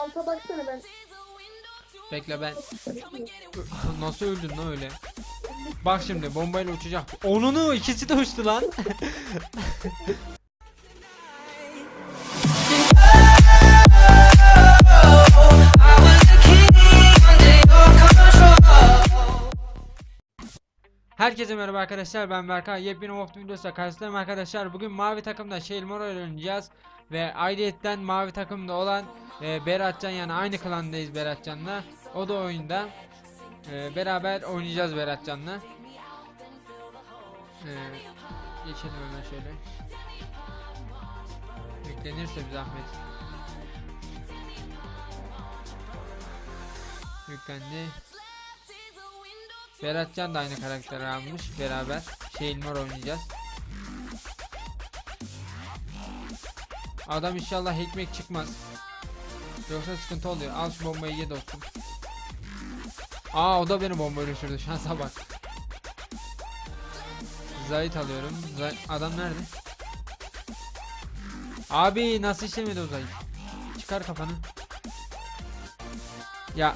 alta baksana ben. Bekle ben. Nasıl öldün lan öyle? Bak şimdi bombayla uçacak. Onunu ikisi de uçtu lan. Herkese merhaba arkadaşlar ben Berkay yepyeni Wolf karşınızdayım arkadaşlar bugün mavi takımda Şehir Moro oynayacağız ve ayrıyetten mavi takımda olan e, Beratcan yani aynı klandayız Beratcan'la. O da oyunda. E, beraber oynayacağız Beratcan'la. E, geçelim hemen şöyle. Yüklenirse bir zahmet. Yüklendi. Beratcan da aynı karakteri almış. Beraber Şeyilmor oynayacağız Adam inşallah ekmek çıkmaz. Yoksa sıkıntı oluyor. Al şu bombayı ye dostum. Aa o da beni bombayla düşürdü. Şansa bak. Zayit alıyorum. Zay- adam nerede? Abi nasıl işlemedi o Zayit Çıkar kafanı. Ya.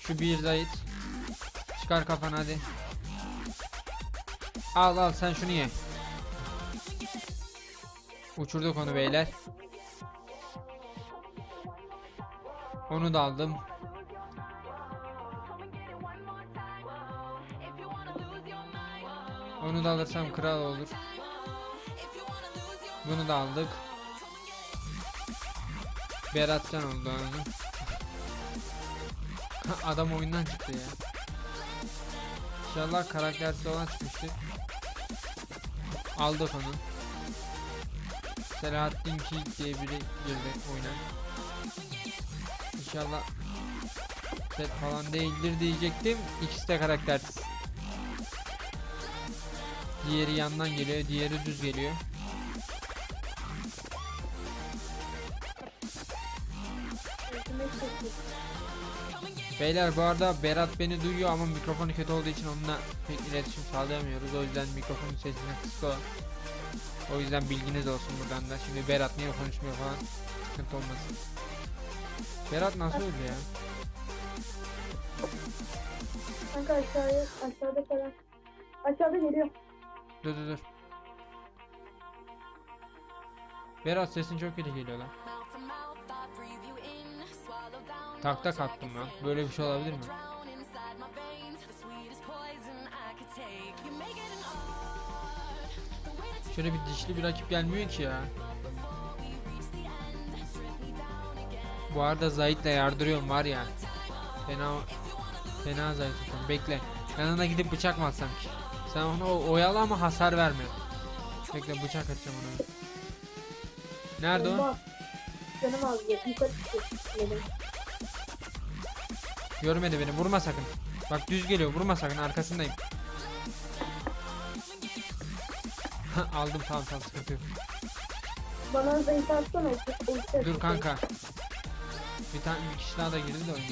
Şu bir Zayit Çıkar kafanı hadi. Al al sen şunu ye Uçurduk onu beyler Onu da aldım Onu da alırsam kral olur Bunu da aldık Beratcan oldu onu Adam oyundan çıktı ya. İnşallah karaktersiz olan çıkmıştır. Aldık onu. Selahattin Ki diye biri girdi oyuna. İnşallah set falan değildir diyecektim. İkisi de karaktersiz. Diğeri yandan geliyor, diğeri düz geliyor. Beyler bu arada Berat beni duyuyor ama mikrofonu kötü olduğu için onunla pek iletişim sağlayamıyoruz. O yüzden mikrofonun sesini kısık o. Yüzden bilginiz olsun buradan da. Şimdi Berat niye konuşmuyor falan sıkıntı olmasın. Berat nasıl öldü ya? Kanka aşağıya aşağıda falan. Aşağıda geliyor. Dur dur dur. Berat sesin çok kötü geliyor lan. Takta kalktım lan. Böyle bir şey olabilir mi? Şöyle bir dişli bir rakip gelmiyor ki ya. Bu arada Zahit'le yardırıyorum var ya. Fena fena Zahit tutan. Bekle. Yanına gidip bıçak mı atsam ki? Sen onu o- oyala ama hasar verme. Bekle bıçak atacağım ona. Nerede o? Bomba. Canım az. Yukarı çıkıyor. Görmedi beni. Vurma sakın. Bak düz geliyor. Vurma sakın. Arkasındayım. Aldım tamam tamam sıkıntı yok. Bana zayıf atsana. ulti- Dur kanka. Bir tane bir kişi daha da girdi de oyuna.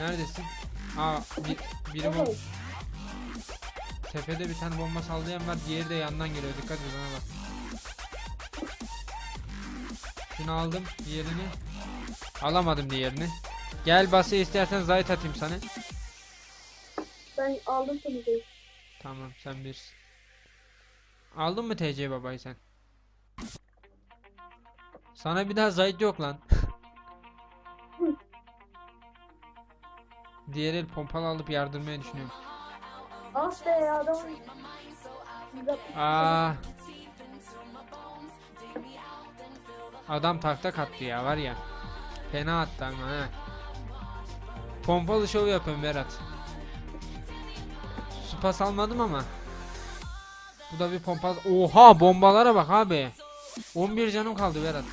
Neredesin? Aa bir, biri bu. Evet. Tepede bir tane bomba sallayan var. Diğeri de yandan geliyor. Dikkat et bana bak. Şunu aldım. Diğerini. Alamadım diğerini. Gel bası istersen zayıf atayım sana. Ben aldım seni zayıf. Tamam sen birsin. Aldın mı TC babayı sen? Sana bir daha zayıf yok lan. Diğer el pompalı alıp yardırmaya düşünüyorum. Ah be ya adam. Aa. Adam takta kattı ya var ya. Fena attı ama ha. Pompalı şov yapıyorum Berat. Spas almadım ama. Bu da bir pompalı. Oha bombalara bak abi. 11 canım kaldı Berat.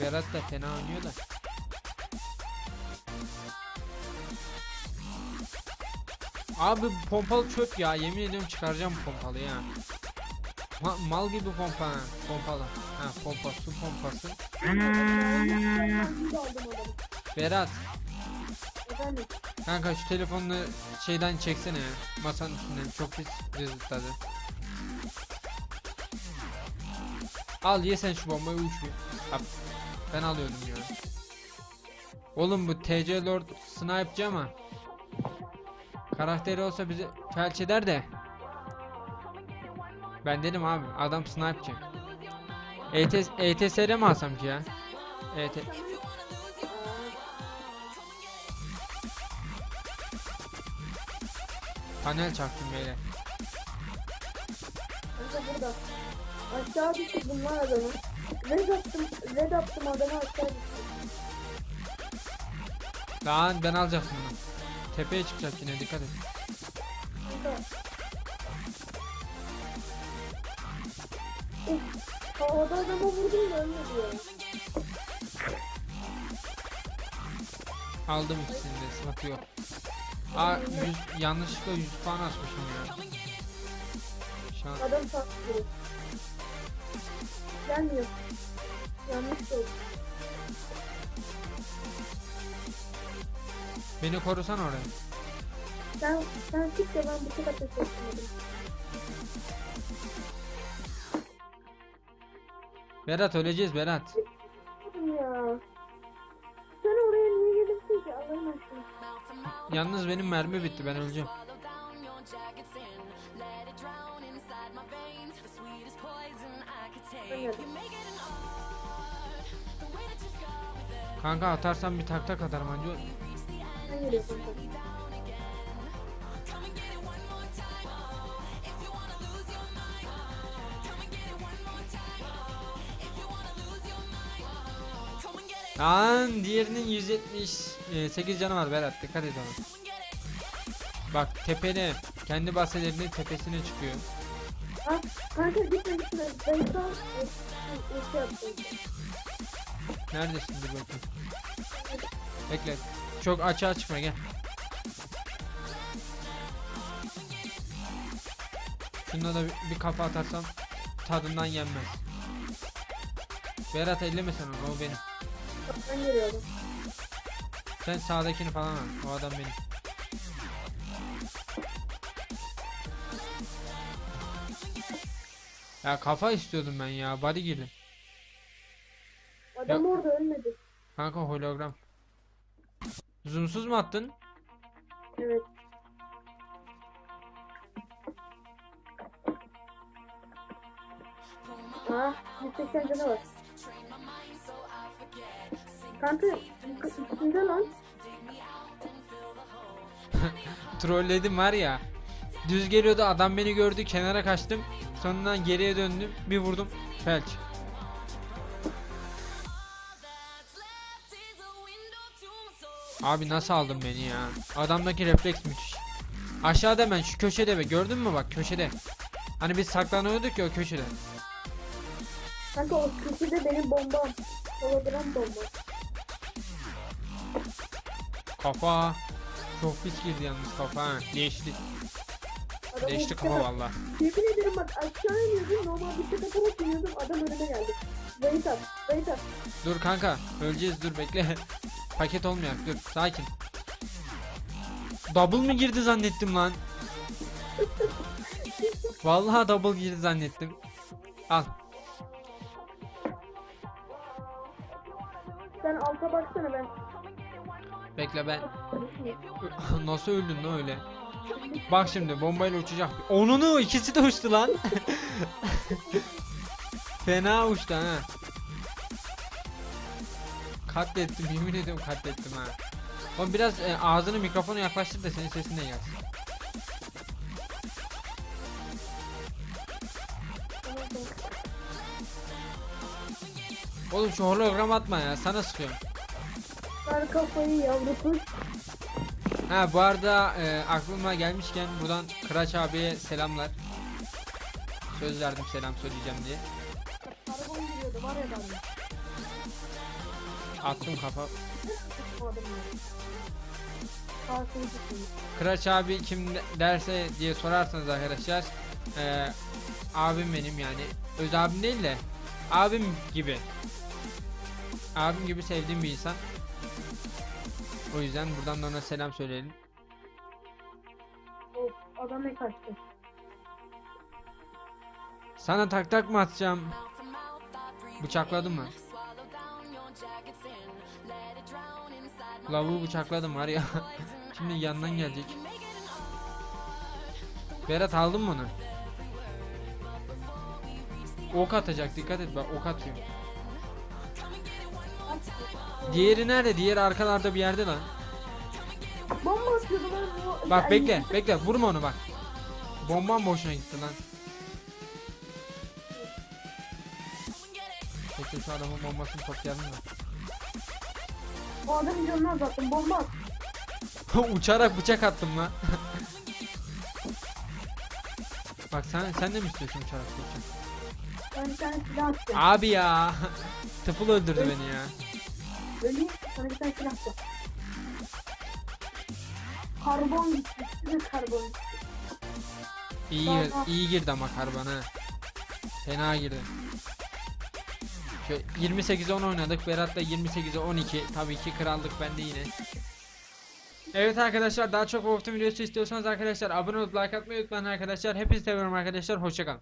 Berat da fena oynuyor da. Abi pompalı çöp ya. Yemin ediyorum çıkaracağım bu pompalıyı ha. Ma- mal gibi pompa ha. Pompalı. Ha pompa su pompası. Adamı. Berat. Efendim. Kanka şu telefonunu şeyden çeksene ya. Masanın üstünden çok pis cızırtladı. Al ye sen şu bombayı uç bir. Ben alıyordum ya. Oğlum bu TC Lord sniper'cı ama karakteri olsa bizi felç eder de. Ben dedim abi adam sniper'cı. ET, ETSR mi alsam ki ya? ET panel çaktım beyler. Kanka burada. Aşağı düştü bunlar adamı. Red attım, red attım adamı aşağı düştü. Lan ben alacaktım bunu. Tepeye çıkacak yine dikkat et. Kanka. Uf, havada adama vurdum da ölmedi ya. Aldım ikisini de sıkıntı yok. Aa 100, yanlışlıkla 100 puan açmışım ya. Şans. Adam saklıyor. Gelmiyor. Yanlış oldu. Beni korusan oraya. Sen, sen çık da ben bu kadar etmedim. Berat öleceğiz Berat. Yalnız benim mermi bitti ben öleceğim. Kanka atarsan bir tak tak atarım anca. Sen Lan diğerinin 178 canı var Berat dikkat et ona. Bak tepene kendi bahselerinin tepesine çıkıyor. Kanka gitme gitme. Ben şu an şey yaptım. Neredesin dur bakayım. Bekle. Çok açığa çıkma gel. Şuna da bir, bir kafa atarsam tadından yenmez. Berat elleme sen onu o benim. Ben geliyorum. Sen sağdakini falan al. O adam benim. Ya kafa istiyordum ben ya. Body girdim. Adam orada ölmedi. Kanka hologram. Zoomsuz mu attın? Evet. Ha, 180 canı var. Kanka, üstünde lan. Trolledim var ya. Düz geliyordu adam beni gördü kenara kaçtım. Sonradan geriye döndüm bir vurdum. Felç. Abi nasıl aldın beni ya? Adamdaki refleks müthiş. Aşağıda hemen şu köşede be gördün mü bak köşede. Hani biz saklanıyorduk ya o köşede. Kanka o köşede benim bombam. Hologram bomba. Kafa. Çok pis girdi yalnız kafa ha. Değişti. Adamı Değişti kafa valla. Yemin ederim bak aşağı iniyordum. Normal bir tek atarak iniyordum. Adam önüme geldi. Zayıf at. Zayıf at. Dur kanka öleceğiz dur bekle. Paket olmayak dur sakin. Double mı girdi zannettim lan. Vallahi double girdi zannettim. Al. Sen alta baksana ben. Bekle ben. Nasıl öldün lan öyle? Bak şimdi bombayla uçacak. Onunu ikisi de uçtu lan. Fena uçtu ha. Katlettim yemin ediyorum katlettim ha. Oğlum biraz e, ağzını mikrofona yaklaştır da senin sesin de gelsin. Oğlum şu hologram atma ya sana sıkıyorum. Ver kafayı yavru kuş. Ha bu arada e, aklıma gelmişken buradan Kıraç abiye selamlar. Söz verdim selam söyleyeceğim diye. Arabam giriyordu var ya ben. Attım kafa. Kıraç abi kim derse diye sorarsanız arkadaşlar e, abim benim yani öz abim değil de abim gibi abim gibi sevdiğim bir insan o yüzden buradan da ona selam söyleyelim Of adam ne kaçtı. sana tak tak mı atacağım Bıçakladım mı? Lavuğu bıçakladım var ya. Şimdi yandan gelecek. Berat aldın mı onu? Ok atacak dikkat et bak ok atıyor. Diğeri nerede? Diğeri arkalarda bir yerde lan. Bomba atıyordu lan bu. Bak bekle bekle vurma onu bak. Bomban boşuna gitti lan. Bekle şu adamın bombasını toplayalım da. O adamın canını azalttım. Bomba at. Uçarak bıçak attım lan. Bak sen sen de mi istiyorsun uçarak bıçak? Ben bir tane silah attım. Abi ya. Tıfıl öldürdü beni ya. Öleyim. Sana bir tane silah attım. Karbon gitti. Size karbon gitti. İyi Tamam. iyi girdi ama karbon ha. Fena girdi. Şöyle 28'e 10 oynadık. Berat da 28'e 12. Tabii ki krallık bende yine. Evet arkadaşlar daha çok Wolfteam videosu istiyorsanız arkadaşlar abone olup like atmayı unutmayın arkadaşlar. Hepinizi seviyorum arkadaşlar. Hoşçakalın.